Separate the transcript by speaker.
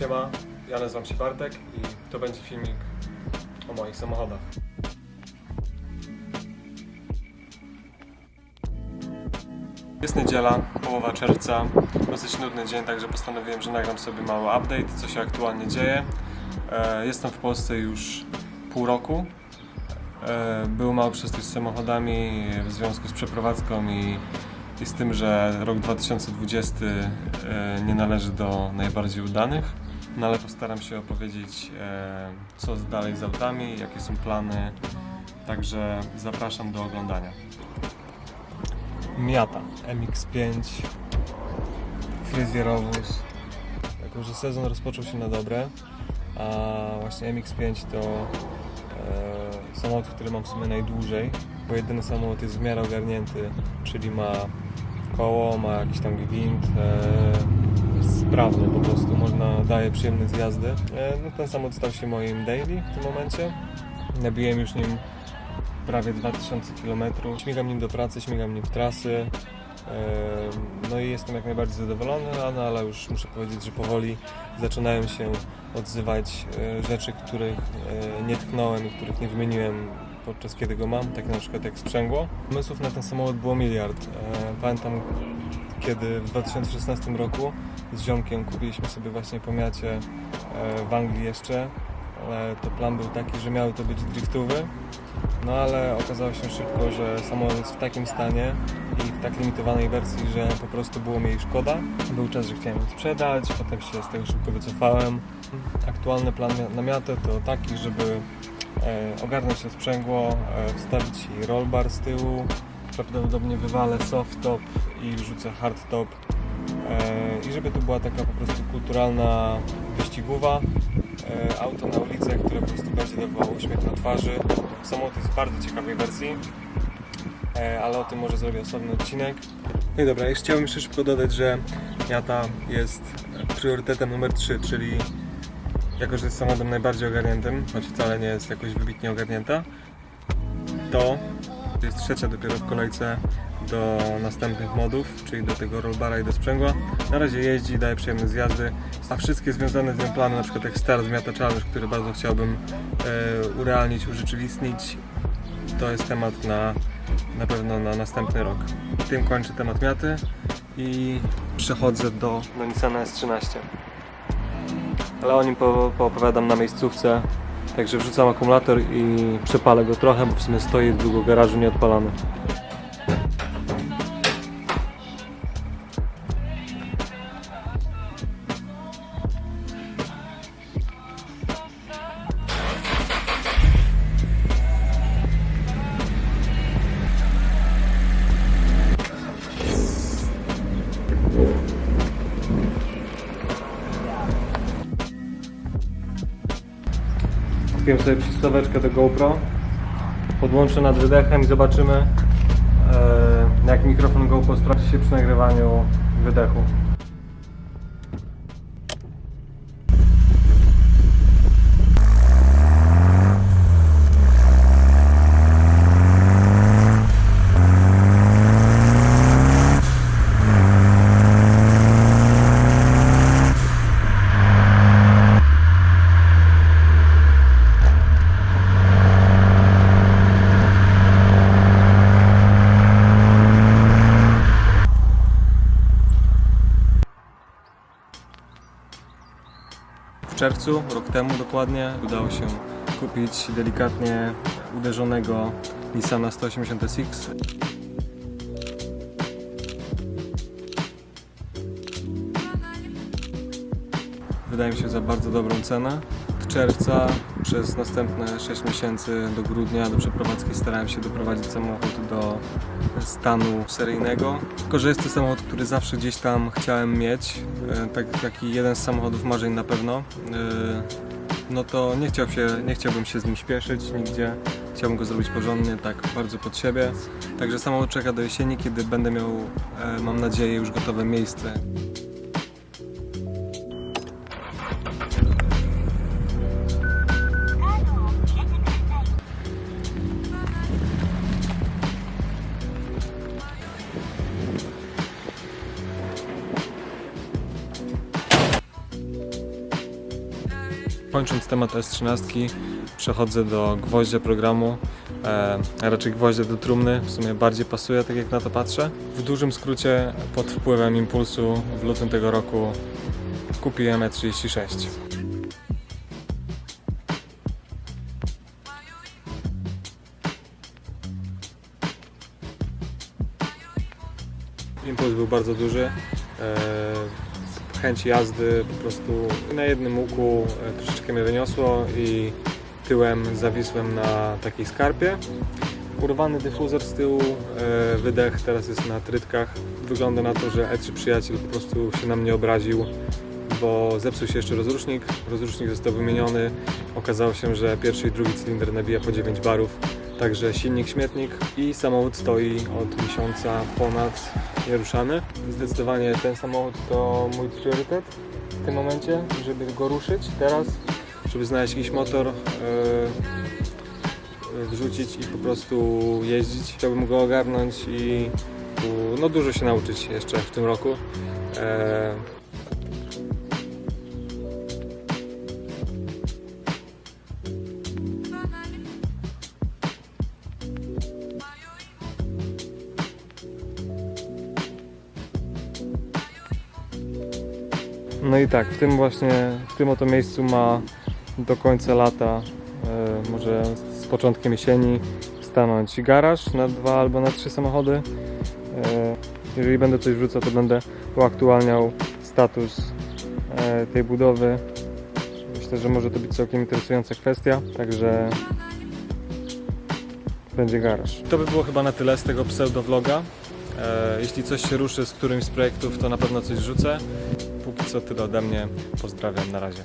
Speaker 1: Siema, ja nazywam się Bartek i to będzie filmik o moich samochodach. Jest niedziela, połowa czerwca, dosyć nudny dzień, także postanowiłem, że nagram sobie mały update, co się aktualnie dzieje. E, Jestem w Polsce już pół roku. E, Był mały przestój z samochodami w związku z przeprowadzką i, i z tym, że rok 2020 e, nie należy do najbardziej udanych. No ale postaram się opowiedzieć, e, co dalej z autami, jakie są plany. Także zapraszam do oglądania. Miata MX5 Fryzjerowóz Jako, że sezon rozpoczął się na dobre A właśnie MX5 to e, samochód, który mam w sumie najdłużej Bo jedyny samochód jest w miarę ogarnięty Czyli ma koło, ma jakiś tam gwint e, Sprawny po prostu, można, daje przyjemne zjazdy e, no, Ten samochód stał się moim daily w tym momencie Nabiłem już nim prawie 2000 km. Śmigam nim do pracy, śmigam nim w trasy. Ehm, No i jestem jak najbardziej zadowolony, no ale już muszę powiedzieć, że powoli zaczynają się odzywać e, rzeczy, których e, nie tknąłem i których nie wymieniłem podczas kiedy go mam, tak na przykład jak sprzęgło. Pomysłów na ten samochód było miliard. E, Pamiętam kiedy w 2016 roku z ziomkiem kupiliśmy sobie właśnie pomiacie e, w Anglii jeszcze. Ale to plan był taki, że miały to być driftowy, no ale okazało się szybko, że samochód jest w takim stanie i w tak limitowanej wersji, że po prostu było mi jej szkoda. Był czas, że chciałem ją sprzedać, potem się z tego szybko wycofałem. Aktualny plan na miatę to taki, żeby e, ogarnąć to sprzęgło, e, wstawić rollbar z tyłu, prawdopodobnie wywalę soft top i wrzucę hard top e, i żeby to była taka po prostu kulturalna wyścigówa e, auto na ulicę, które po prostu będzie dawało uśmiech na twarzy. Samochód jest w bardzo ciekawej wersji, e, ale o tym może zrobię osobny odcinek. No i dobra, jeszcze chciałbym jeszcze szybko dodać, że Miata jest priorytetem numer 3, czyli jako, że jest samochodem najbardziej ogarniętym, choć wcale nie jest jakoś wybitnie ogarnięta, to jest trzecia dopiero w kolejce do następnych modów, czyli do tego rollbara i do sprzęgła. Na razie jeździ, daje przyjemne zjazdy, a wszystkie związane z nią plany, na przykład jak Star Zmiata Challenge, który bardzo chciałbym e, urealnić, urzeczywistnić, to jest temat na, na pewno na następny rok. Tym kończę temat Miaty i przechodzę do, do Nissana S13. Ale o nim po, poopowiadam na miejscówce, także wrzucam akumulator i przepalę go trochę, bo w sumie stoi długo w garażu nieodpalany. Kupiłem sobie przystaweczkę do GoPro. Podłączę nad wydechem i zobaczymy e, jak mikrofon GoPro sprawdzi się przy nagrywaniu wydechu. Czerwcu, rok temu dokładnie, udało się kupić delikatnie uderzonego Nissana 180 SX. Wydaje mi się za bardzo dobrą cenę. Od czerwca przez następne 6 miesięcy do grudnia do przeprowadzki starałem się doprowadzić samochód do stanu seryjnego. Tylko, że jest to samochód, który zawsze gdzieś tam chciałem mieć, e, tak, taki jeden z samochodów marzeń na pewno. E, No to nie, chciał się, nie chciałbym się z nim śpieszyć nigdzie. Chciałbym go zrobić porządnie, tak bardzo pod siebie. Także samochód czeka do jesieni, kiedy będę miał, e, mam nadzieję, już gotowe miejsce. Kończąc temat S13, przechodzę do gwoździa programu, e, raczej gwoździa do trumny. W sumie bardziej pasuje, tak jak na to patrzę. W dużym skrócie, pod wpływem impulsu w lutym tego roku kupiłem E E36. Impuls był bardzo duży. E, chęć jazdy po prostu na jednym łuku e, troszeczkę mnie wyniosło i tyłem zawisłem na takiej skarpie. Urwany dyfuzor z tyłu, e, wydech teraz jest na trytkach. Wygląda na to, że E3 przyjaciel po prostu się na mnie obraził, bo zepsuł się jeszcze rozrusznik. Rozrusznik został wymieniony. Okazało się, że pierwszy i drugi cylinder nabija po 9 barów. Także silnik śmietnik i samochód stoi od miesiąca ponad nieruszany. Zdecydowanie ten samochód to mój priorytet w tym momencie, żeby go ruszyć teraz, żeby znaleźć jakiś motor, e, e, wrzucić i po prostu jeździć. Chciałbym go ogarnąć i no, dużo się nauczyć jeszcze w tym roku. E, No i tak, w tym właśnie, w tym oto miejscu ma do końca lata, e, może z początkiem jesieni, stanąć garaż na dwa albo na trzy samochody. E, jeżeli będę coś wrzucał, to będę uaktualniał status e, tej budowy. Myślę, że może to być całkiem interesująca kwestia, także będzie garaż. To by było chyba na tyle z tego pseudo-vloga. E, jeśli coś się ruszy z którymś z projektów, to na pewno coś rzucę. Póki co tyle ode mnie. Pozdrawiam, na razie.